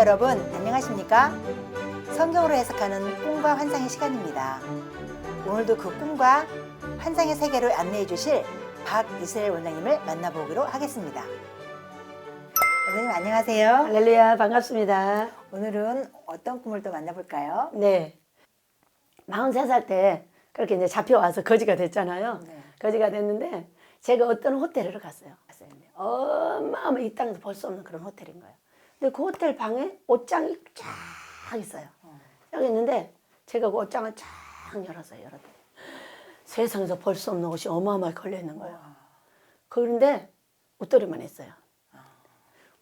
여러분, 안녕하십니까? 성경으로 해석하는 꿈과 환상의 시간입니다. 오늘도 그 꿈과 환상의 세계를 안내해 주실 박이슬 원장님을 만나보기로 하겠습니다. 원장님 안녕하세요. 할렐루야 반갑습니다. 오늘은 어떤 꿈을 또 만나볼까요? 네. 43살 때 그렇게 이제 잡혀와서 거지가 됐잖아요. 네. 거지가 됐는데 제가 어떤 호텔을 갔어요. 갔어요. 어마어마 이 땅에서 볼 수 없는 그런 호텔인 거예요. 근데 그 호텔 방에 옷장이 쫙 있어요. 여기 있는데 제가 그 옷장을 쫙 열었어요. 열었더니 세상에서 볼 수 없는 옷이 어마어마하게 걸려 있는 거예요. 그런데 웃도리만 했어요.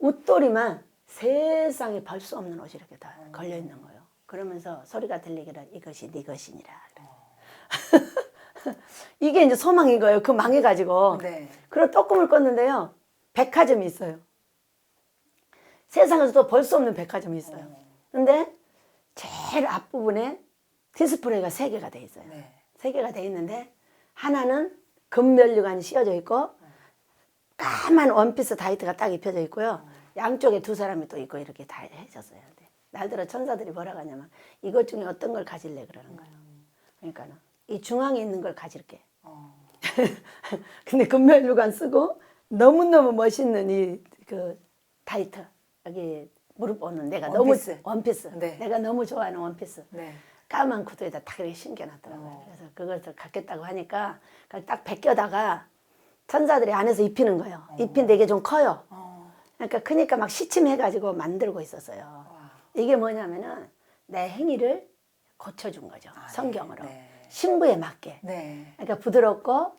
웃도리만 세상에 볼 수 없는 옷이 이렇게 다 걸려 있는 거예요. 그러면서 소리가 들리기를 이것이 네 것이니라. 그래. 이게 이제 소망인 거예요. 그 망해가지고. 네. 그리고 또 꿈을 꿨는데요. 백화점이 있어요. 세상에서도 볼 수 없는 백화점이 있어요. 근데 제일 앞부분에 디스플레이가 세 개가 돼 있어요. 네. 세 개가 돼 있는데 하나는 금면류관이 씌워져 있고 까만 원피스 다이트가 딱 입혀져 있고요. 양쪽에 두 사람이 또 있고 이렇게 다 해줬어요. 날들어 천사들이 뭐라고 하냐면 이것 중에 어떤 걸 가질래 그러는 거예요. 그러니까 이 중앙에 있는 걸 가질게. 어. 근데 금면류관 쓰고 너무너무 멋있는 이 그 다이트 여기 무릎 보는 내가 원피스. 너무 원피스 네. 내가 너무 좋아하는 원피스 네. 까만 구두에다 딱 이렇게 신겨놨더라고요. 어. 그래서 그것을 갖겠다고 하니까 그걸 딱 벗겨다가 천사들이 안에서 입히는 거예요. 입힌데 이게 좀 커요. 어. 그러니까 크니까 막 시침해가지고 만들고 있었어요. 와. 이게 뭐냐면은 내 행위를 고쳐준 거죠. 아, 네. 성경으로. 네. 신부에 맞게. 네. 그러니까 부드럽고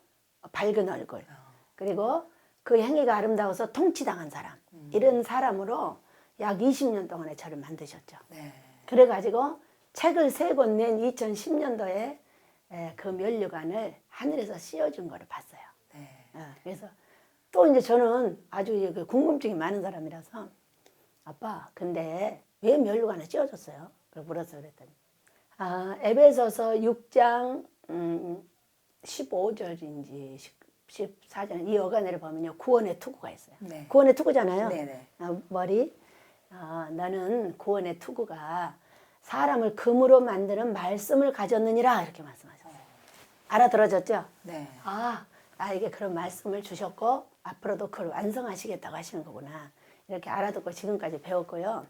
밝은 얼굴. 어. 그리고 그 행위가 아름다워서 통치당한 사람. 음. 이런 사람으로 약 20년 동안에 저를 만드셨죠. 네. 그래가지고 책을 세 권 낸 2010년도에 그 면류관을 하늘에서 씌워준 거를 봤어요. 네. 어, 그래서 또 이제 저는 아주 그 궁금증이 많은 사람이라서 아빠 근데 왜 면류관을 씌워줬어요? 그걸 물었어요. 그랬더니 아 에베소서 6장 음, 15절인지 14절 이 어간에를 보면요 구원의 투구가 있어요. 네. 구원의 투구잖아요. 네네. 아, 머리 아, 너는 구원의 투구가 사람을 금으로 만드는 말씀을 가졌느니라 이렇게 말씀하셨어요. 알아들어졌죠? 네. 아, 나에게 그런 말씀을 주셨고 앞으로도 그걸 완성하시겠다고 하시는 거구나. 이렇게 알아듣고 지금까지 배웠고요.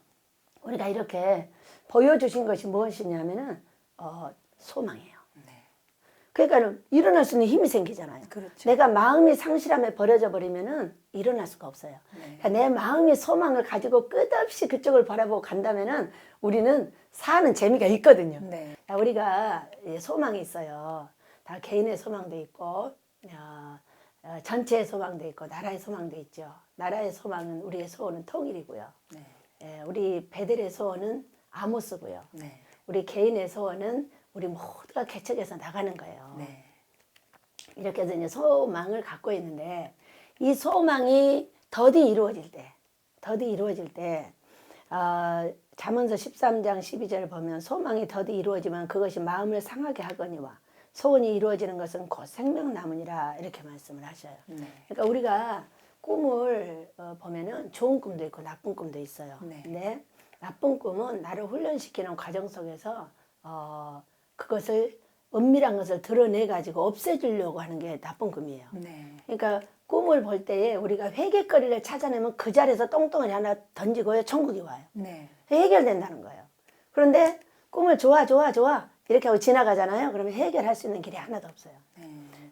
우리가 이렇게 보여주신 것이 무엇이냐면은 어, 소망이에요. 네. 그러니까 일어날 수 있는 힘이 생기잖아요. 그렇죠. 내가 마음이 상실함에 버려져 버리면은 일어날 수가 없어요. 네. 그러니까 내 마음이 소망을 가지고 끝없이 그쪽을 바라보고 간다면은 우리는 사는 재미가 있거든요. 네. 야, 우리가 이 소망이 있어요. 다 개인의 소망도 있고, 어, 어, 전체의 소망도 있고, 나라의 소망도 있죠. 나라의 소망은 우리의 소원은 통일이고요. 네. 예, 우리 베델의 소원은 아모스고요. 네. 우리 개인의 소원은 우리 모두가 개척해서 나가는 거예요. 네. 이렇게 해서 이제 소망을 갖고 있는데 이 소망이 더디 이루어질 때, 더디 이루어질 때, 어, 잠언서 13장 12절을 보면 소망이 더디 이루어지면 그것이 마음을 상하게 하거니와 소원이 이루어지는 것은 곧 생명나무니라 이렇게 말씀을 하셔요. 네. 그러니까 우리가 꿈을 어, 보면은 좋은 꿈도 있고 나쁜 꿈도 있어요. 네. 근데 나쁜 꿈은 나를 훈련시키는 과정 속에서 어, 그것을 은밀한 것을 드러내 가지고 없애주려고 하는 게 나쁜 꿈이에요. 네. 그러니까 꿈을 볼 때에 우리가 회개거리를 찾아내면 그 자리에서 똥덩어리 하나 던지고요 천국이 와요. 네. 해결된다는 거예요. 그런데 꿈을 좋아 좋아 좋아 이렇게 하고 지나가잖아요. 그러면 해결할 수 있는 길이 하나도 없어요. 네.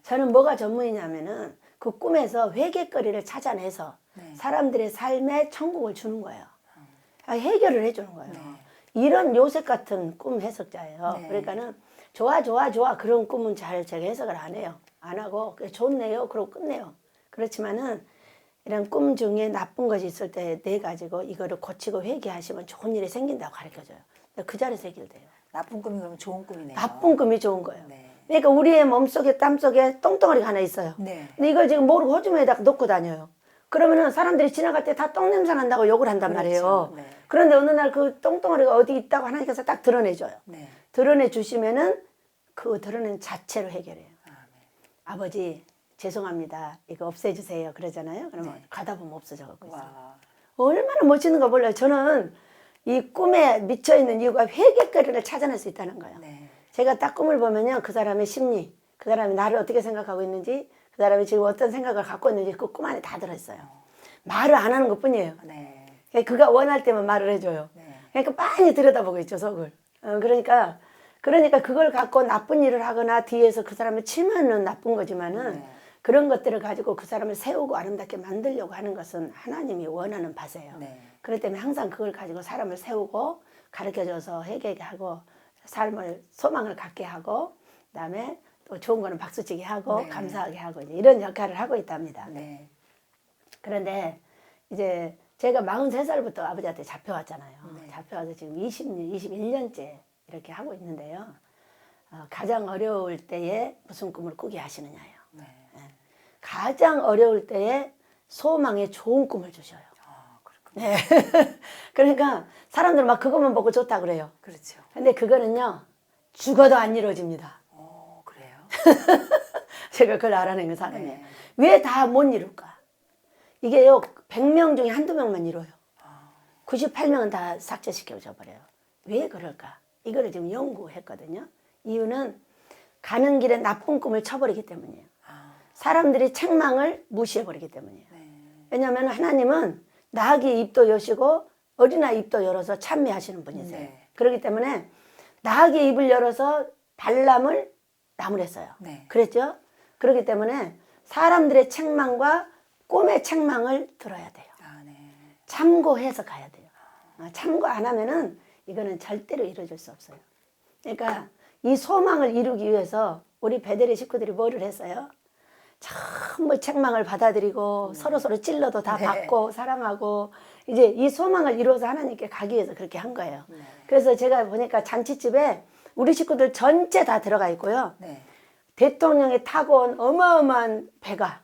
저는 뭐가 전문이냐면은 그 꿈에서 회개거리를 찾아내서 네. 사람들의 삶에 천국을 주는 거예요. 아, 해결을 해주는 거예요. 네. 이런 요셉 같은 꿈 해석자예요. 네. 그러니까는 좋아 좋아 좋아 그런 꿈은 잘 제가 해석을 안 해요. 안 하고 좋네요. 그러고 끝내요. 그렇지만은 이런 꿈 중에 나쁜 것이 있을 때 내 가지고 이거를 고치고 회개하시면 좋은 일이 생긴다고 가르쳐줘요. 그 자리에서 해결돼요. 나쁜 꿈이 그럼 좋은 꿈이네요. 나쁜 꿈이 좋은 거예요. 네. 그러니까 우리의 몸 속에 땀 속에 똥덩어리가 하나 있어요. 네. 근데 이걸 지금 모르고 호주머니에다 놓고 다녀요. 그러면은 사람들이 지나갈 때 다 똥 냄새 난다고 욕을 한단 그렇죠. 말이에요. 네. 그런데 어느 날 그 똥덩어리가 어디 있다고 하나님께서 딱 드러내줘요. 네. 드러내 주시면은 그 드러낸 자체로 해결해요. 아, 네. 아버지 죄송합니다. 이거 없애주세요. 그러잖아요. 그러면 네. 가다 보면 없어져 갖고 있어요. 와. 얼마나 멋있는 거 몰라요. 저는 이 꿈에 미쳐 있는 이유가 회개거리를 찾아낼 수 있다는 거예요. 네. 제가 딱 꿈을 보면요, 그 사람의 심리, 그 사람이 나를 어떻게 생각하고 있는지, 그 사람이 지금 어떤 생각을 갖고 있는지 그 꿈 안에 다 들어있어요. 말을 안 하는 것 뿐이에요. 네. 그가 원할 때만 말을 해줘요. 네. 그러니까 많이 들여다보고 있죠, 속을. 어, 그러니까, 그러니까 그걸 갖고 나쁜 일을 하거나 뒤에서 그 사람을 치면은 나쁜 거지만은 네. 그런 것들을 가지고 그 사람을 세우고 아름답게 만들려고 하는 것은 하나님이 원하는 바세요. 네. 그렇기 때문에 항상 그걸 가지고 사람을 세우고 가르쳐줘서 회개하게 하고 삶을 소망을 갖게 하고 그다음에 또 좋은 거는 박수치게 하고 네. 감사하게 하고 이런 역할을 하고 있답니다. 네. 그런데 이제 제가 43살부터 아버지한테 잡혀왔잖아요. 네. 잡혀와서 지금 20년, 21년째 이렇게 하고 있는데요. 어, 가장 어려울 때에 무슨 꿈을 꾸게 하시느냐요. 네. 가장 어려울 때에 소망에 좋은 꿈을 주셔요. 아, 그렇군요. 네. 그러니까 사람들은 막 그것만 보고 좋다 그래요. 그렇죠. 근데 그거는요, 죽어도 안 이루어집니다. 어, 그래요. 제가 그걸 알아낸 그 사람이에요. 네. 왜다 못 이룰까? 이게요, 100명 중에 한두 명만 이뤄요. 98명은 다 삭제시켜줘 버려요. 왜 그럴까? 이거를 지금 연구했거든요. 이유는 가는 길에 나쁜 꿈을 쳐버리기 때문이에요. 아, 사람들이 책망을 무시해버리기 때문이에요. 네. 왜냐하면 하나님은 나귀 입도 여시고 어린아이 입도 열어서 찬미하시는 분이세요. 네. 그렇기 때문에 나귀 입을 열어서 발람을 나무랬어요. 네. 그랬죠? 그렇기 때문에 사람들의 책망과 꿈의 책망을 들어야 돼요. 아, 네. 참고해서 가야 돼요. 아, 참고 안 하면은 이거는 절대로 이루어질 수 없어요. 그러니까 이 소망을 이루기 위해서 우리 베델의 식구들이 뭐를 했어요? 전부 책망을 받아들이고 서로 서로 찔러도 다 네. 받고 사랑하고 이제 이 소망을 이루어서 하나님께 가기 위해서 그렇게 한 거예요. 네. 그래서 제가 보니까 잔치집에 우리 식구들 전체 다 들어가 있고요. 네. 대통령이 타고 온 어마어마한 배가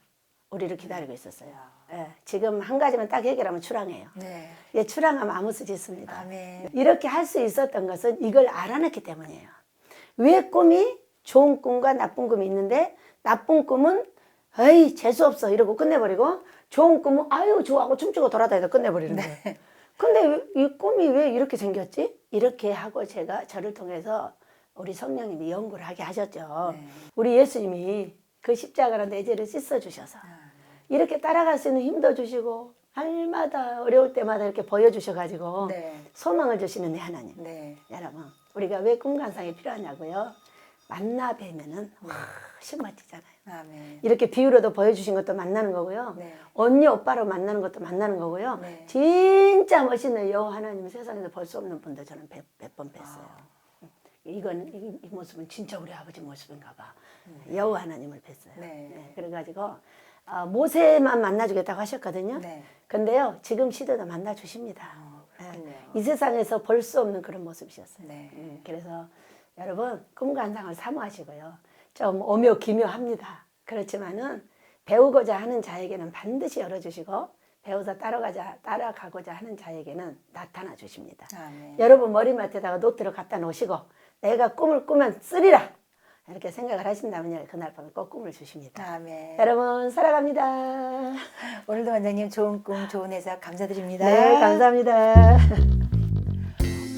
우리를 기다리고 있었어요. 예, 지금 한 가지만 딱 해결하면 출항해요. 네. 예, 출항하면 아무 쓰지 있습니다. 아멘. 이렇게 할 수 있었던 것은 이걸 알아냈기 때문이에요. 왜 꿈이 좋은 꿈과 나쁜 꿈이 있는데 나쁜 꿈은 에이 재수 없어 이러고 끝내버리고 좋은 꿈은 아유 좋아하고 춤추고 돌아다니다 끝내버리는 거예요. 근데 왜- 이 꿈이 왜 이렇게 생겼지? 이렇게 하고 제가 저를 통해서 우리 성령님이 연구를 하게 하셨죠. 네. 우리 예수님이 그 십자가로 내 죄를 씻어 주셔서 이렇게 따라갈 수 있는 힘도 주시고 날마다 어려울 때마다 이렇게 보여주셔가지고 네. 소망을 주시는 내 하나님. 네. 여러분 우리가 왜 꿈관상이 필요하냐고요? 만나 뵈면은 훨씬 멋지잖아요. 아멘. 이렇게 비유로도 보여주신 것도 만나는 거고요. 네. 언니 오빠로 만나는 것도 만나는 거고요. 네. 진짜 멋있는 여호 하나님 세상에서 볼 수 없는 분도 저는 몇 번 뵀어요. 이건 이, 이 모습은 진짜 우리 아버지 모습인가 봐. 여호 하나님을 뵀어요. 네. 그래가지고 아, 모세만 만나주겠다고 하셨거든요. 네. 근데요 지금 시대도 만나주십니다. 어, 예, 그렇군요. 이 세상에서 볼 수 없는 그런 모습이셨어요. 네. 음, 그래서 여러분 꿈관상을 사모하시고요. 좀 오묘 기묘합니다. 그렇지만은 배우고자 하는 자에게는 반드시 열어주시고 배워서 따라가자 따라가고자 하는 자에게는 나타나 주십니다. 아멘. 여러분 머리맡에다가 노트를 갖다 놓으시고 내가 꿈을 꾸면 쓰리라 이렇게 생각을 하신다면 그날 밤에 꼭 꿈을 주십니다. 아멘. 여러분 사랑합니다. 오늘도 원장님 좋은 꿈, 좋은 해석 감사드립니다. 네 감사합니다.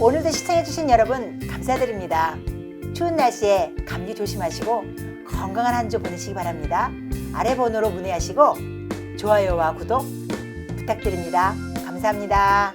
오늘도 시청해주신 여러분 감사드립니다. 추운 날씨에 감기 조심하시고 건강한 한 주 보내시기 바랍니다. 아래 번호로 문의하시고 좋아요와 구독 부탁드립니다. 감사합니다.